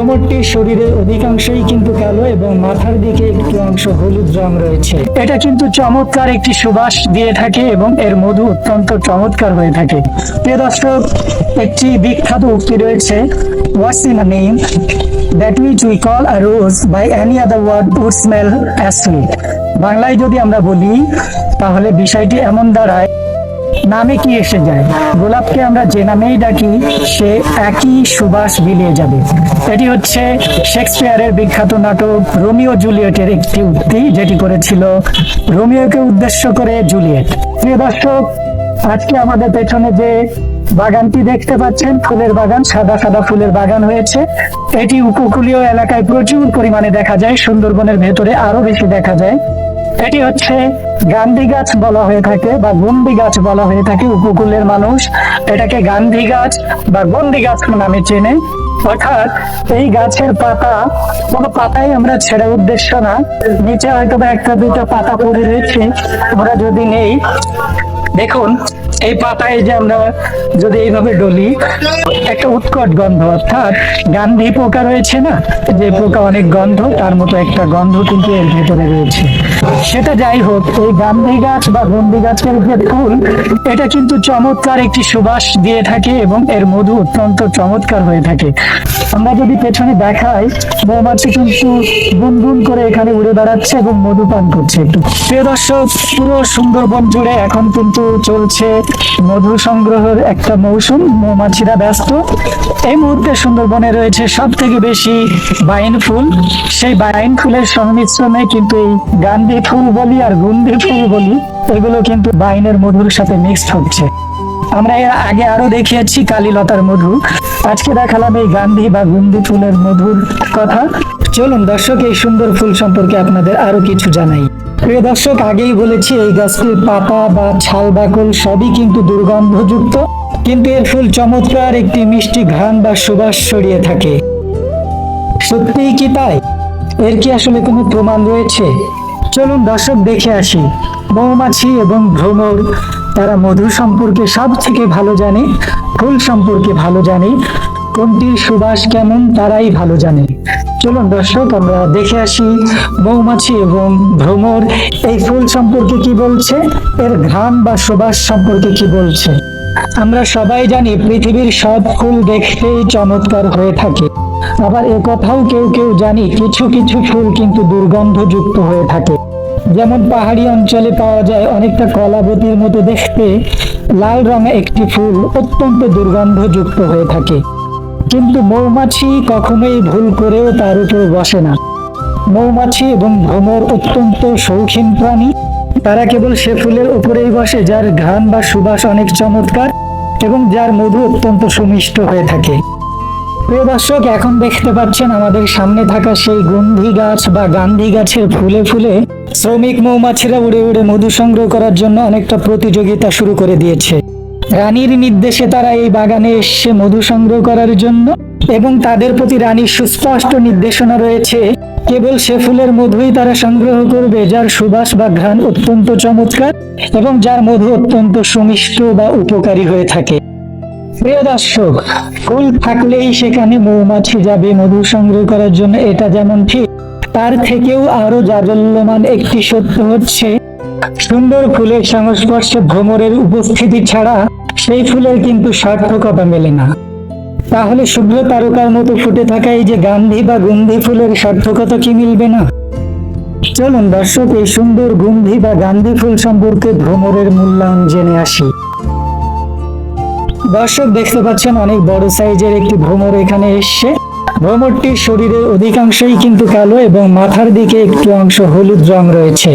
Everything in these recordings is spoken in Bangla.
ভ্রমরটির শরীরের অধিকাংশই কিন্তু কালো এবং মাথার দিকে একটি অংশ হলুদ রং রয়েছে। এটা কিন্তু চমৎকার একটি সুবাস দিয়ে থাকে এবং এর মধু অত্যন্ত চমৎকার হয়ে থাকে। প্রিয় দর্শক, একটি বিখ্যাত উক্তি রয়েছে what's in name that which we call a rose by any other word would smell as sweet বাংলায় যদি আমরা বলি, তাহলে বিষয়টি এমন দাঁড়ায় নামে কি এসে যায়? গোলাপকে আমরা যে নামেই ডাকি, সে একই সুবাস বিলিয়ে যাবে। এটি হচ্ছে শেক্সপিয়ারের বিখ্যাত নাটক রোমিও জুলিয়েটের একটি উক্তি, যেটি করেছিল রোমিওকে উদ্দেশ্য করে জুলিয়েট। প্রিয় দর্শক, আজকে আমাদের পেছনে যে বাগানটি দেখতে পাচ্ছেন, ফুলের বাগান, সাদা সাদা ফুলের বাগান হয়েছে। এটি উপকূলীয় এলাকায় প্রচুর পরিমাণে দেখা যায়, সুন্দরবনের ভেতরে আরও বেশি দেখা যায়। এটি হচ্ছে গান্ধী গাছ বলা হয়ে থাকে বা গন্ডি গাছ বলা হয়ে থাকে উপকূলের মানুষ। এটাকে গান্ধী গাছ বা গন্ডি গাছ নামে চেনে। অর্থাৎ এই গাছের পাতা, কোনো পাতাই আমরা ছেড়ে উদ্দেশ্য না। নিচে হয়তো বা একটা দুটো পাতা পড়ে রয়েছে। আমরা যদি নেই, দেখুন এই পাতায় যে আমরা যদি এইভাবে ডলি, একটা উৎকট গন্ধ, অর্থাৎ গান্ধী পোকা রয়েছে না? যে পোকা অনেক গন্ধ, তার মতো একটা গন্ধ কিন্তু এর ভেতরে রয়েছে। সেটা যাই হোক, এই গান্ধী গাছ বা গন্ধি গাছের যে ফুল, এটা কিন্তু চমৎকার একটি সুবাস দিয়ে থাকে এবং এর মধু অত্যন্ত চমৎকার হয়ে থাকে। আমরা যদি পেছনে দেখাই, মৌমাছি কিন্তু গুনগুন করে এখানে উড়ে বেড়াচ্ছে এবং মধু পান করছে একটু। প্রিয় দর্শক, পুরো সুন্দরবন জুড়ে এখন কিন্তু চলছে মধু সংগ্রহের একটা মৌসুম। মৌমাছিরা ব্যস্ত। এই মুহূর্তে সুন্দরবনে রয়েছে সব থেকে বেশি বাইন ফুল। সেই বাইন ফুলের সংমিশ্রণে কিন্তু এই গান্ধী ফুল বলি আর গুন্ডি ফুল বলি, এগুলো কিন্তু বাইনের মধুর সাথে মিক্সড হচ্ছে। আমরা এর আগে আরও দেখিয়েছি কালীলতার মধু। আজকে দেখালাম এই গান্ধী বা গুন্ডি ফুলের মধুর কথা। চলুন দর্শক, এই সুন্দর ফুল সম্পর্কে আপনাদের আরও কিছু জানাই। প্রিয় দর্শক, আগেই বলেছি এই গাছটির পাতা বা ছাল বাকল সবই কিন্তু দুর্গন্ধযুক্ত। কিন্তু এর ফুল চমৎকার একটি মিষ্টি ঘ্রাণ বা সুবাস ছড়িয়ে থাকে। সত্যিই কি তাই? এর কি আসলে কোনো প্রমাণ রয়েছে? চলুন দর্শক, দেখে আসি। মৌমাছি এবং ভ্রমর তারা মধু সম্পর্কে সব থেকে ভালো জানে, ফুল সম্পর্কে ভালো জানে কোনটির সুবাস কেমন তারাই ভালো জানে। চলুন দর্শক, আমরা দেখে আসি মৌমাছি এবং ভ্রমর, এই ফুল সম্পর্কে কি বলছে, এর ঘ্রাণ বা সুবাস সম্পর্কে কি বলছে। আমরা সবাই জানি পৃথিবীর সব ফুল দেখতেই চমৎকার হয়ে থাকে। আবার এ কথাও কেউ কেউ জানি কিছু কিছু ফুল কিন্তু দুর্গন্ধযুক্ত হয়ে থাকে। যেমন পাহাড়ি অঞ্চলে পাওয়া যায় অনেকটা কলাবতীর মতো দেখতে, লাল রঙে একটি ফুল অত্যন্ত দুর্গন্ধযুক্ত হয়ে থাকে। কিন্তু মৌমাছি কখনোই ভুল করেও তার উপর বসে না। মৌমাছি এবং ভ্রমর অত্যন্ত শৌখিন প্রাণী। তারা কেবল সে ফুলের উপরেই বসে, যার ঘ্রাণ বা সুবাস অনেক চমৎকার এবং যার মধু অত্যন্ত সুমিষ্ট হয়ে থাকে। প্রিয় দর্শক, এখন দেখতে পাচ্ছেন আমাদের সামনে থাকা সেই গন্ধি গাছ বা গান্ধী গাছের ফুলে ফুলে শ্রমিক মৌমাছিরা উড়ে উড়ে মধু সংগ্রহ করার জন্য অনেকটা প্রতিযোগিতা শুরু করে দিয়েছে। রানীর নির্দেশে তারা এই বাগানে এসছে মধু সংগ্রহ করার জন্য এবং তাদের প্রতি রানীর সুস্পষ্ট নির্দেশনা রয়েছে। কেবল সে ফুলের মধুই তারা সংগ্রহ করবে, যার সুবাস বা ঘ্রাণ অত্যন্ত চমৎকার এবং যার মধু অত্যন্ত সুমিষ্ট বা উপকারী হয়ে থাকে। প্রিয় দর্শক, ফুল থাকলেই সেখানে মৌমাছি যাবে মধু সংগ্রহ করার জন্য, এটা যেমন ঠিক তার থেকেও আরও জাজল্যমান একটি সত্য হচ্ছে, সুন্দর ফুলের সংস্পর্শে ভ্রমরের উপস্থিতি ছাড়া সেই ফুলের কিন্তু সার্থকতা মেলে না। তাহলে শুভ্র তারকার মতো ফুটে থাকা এই যে গান্ধী বা গন্ধি ফুলের সার্থকতা কি মিলবে না? চলুন দর্শক, এই সুন্দর গন্ধি বা গান্ধী ফুল সম্পর্কে ভ্রমরের মূল্যায়ন জেনে আসি। দর্শক, দেখতে পাচ্ছেন অনেক বড় সাইজের একটি ভ্রমর এখানে এসছে। ভ্রমরটির শরীরের অধিকাংশই কিন্তু কালো এবং মাথার দিকে একটু অংশ হলুদ রং রয়েছে।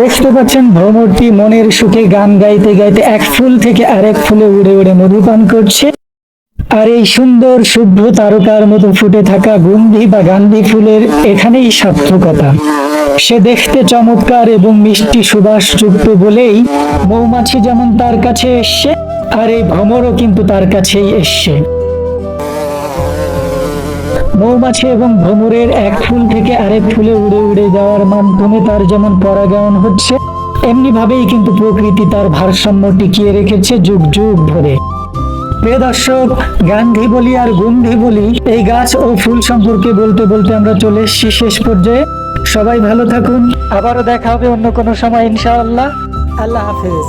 দেখতে পাচ্ছেন ভ্রমরটি মনের সুখে গান গাইতে গাইতে এক ফুল থেকে আরেক ফুলে উড়ে উড়ে মধুপান করছে। আর এই সুন্দর শুভ্র তারকার মতো ফুটে থাকা গন্ধি বা গান্ধী ফুলের এখানেই সার্থকতা। সে দেখতে চমৎকার এবং মিষ্টি সুবাস যুক্ত বলেই মৌমাছি যেমন তার কাছে এসছে, আর এই ভ্রমরও কিন্তু তার কাছেই এসছে। মৌমাছি এবং ভ্রমরের এক ফুল থেকে আরেক ফুলে উড়ে উড়ে যাওয়ার মাধ্যমে তার যেমন পরাগায়ন হচ্ছে এমনি ভাবেই কিন্তু প্রকৃতি তার ভারসাম্য টিকিয়ে রেখেছে যুগ যুগ ধরে। প্রিয় দর্শক গান্ধী বলি আর গন্ধি বলি, এই গাছ ও ফুল সম্পর্কে বলতে বলতে আমরা চলে এসেছি শেষ পর্যায়ে। সবাই ভালো থাকুন, আবারও দেখা হবে অন্য কোনো সময়, ইনশাআল্লাহ। আল্লাহ হাফেজ।